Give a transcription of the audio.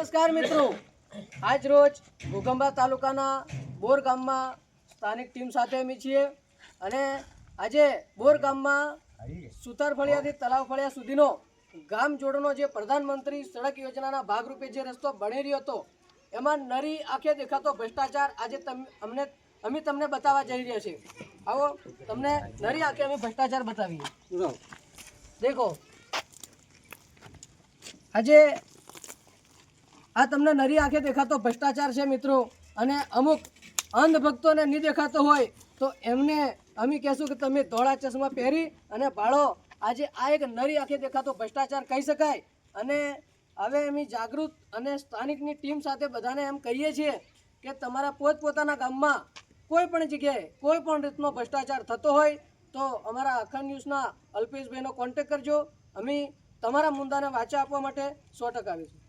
નમસ્કાર મિત્રો. આજ રોજ ઘોગંબા તાલુકાના બોર ગામમાં સ્થાનિક ટીમ સાથે અમે છીએ અને આજે બોર ગામમાં સુતાર ફળિયાથી તલાવ ફળિયા સુધીનો ગામ જોડનો જે પ્રધાનમંત્રી સડક યોજનાના ભાગરૂપે જે રસ્તો બની રહ્યો હતો એમાં નરી આંખે દેખાતો ભ્રષ્ટાચાર આજે અમને અમે તમને બતાવવા જઈ રહ્યા છીએ. આવો તમને નરી આંખે અમે ભ્રષ્ટાચાર બતાવીએ. દેખો. આજે આ તમને નરી આંખે દેખાતો ભ્રષ્ટાચાર છે મિત્રો. અને અમુક અંધ ભક્તોને નહીં દેખાતો હોય તો એમને અમે કહેશું કે તમે ધોળા ચશ્મા પહેરી અને ભાળો. આજે આ એક નરી આંખે દેખાતો ભ્રષ્ટાચાર કહી શકાય. અને હવે અમે જાગૃત અને સ્થાનિકની ટીમ સાથે બધાને એમ કહીએ છીએ કે તમારા પોતપોતાના ગામમાં કોઈ પણ જગ્યાએ કોઈ પણ રીતનો ભ્રષ્ટાચાર થતો હોય તો અમારા અખંડ ન્યૂઝના અલ્પેશભાઈનો કોન્ટેક કરજો. અમે તમારા મુદ્દાને વાંચા આપવા માટે સો ટકા આવીશું.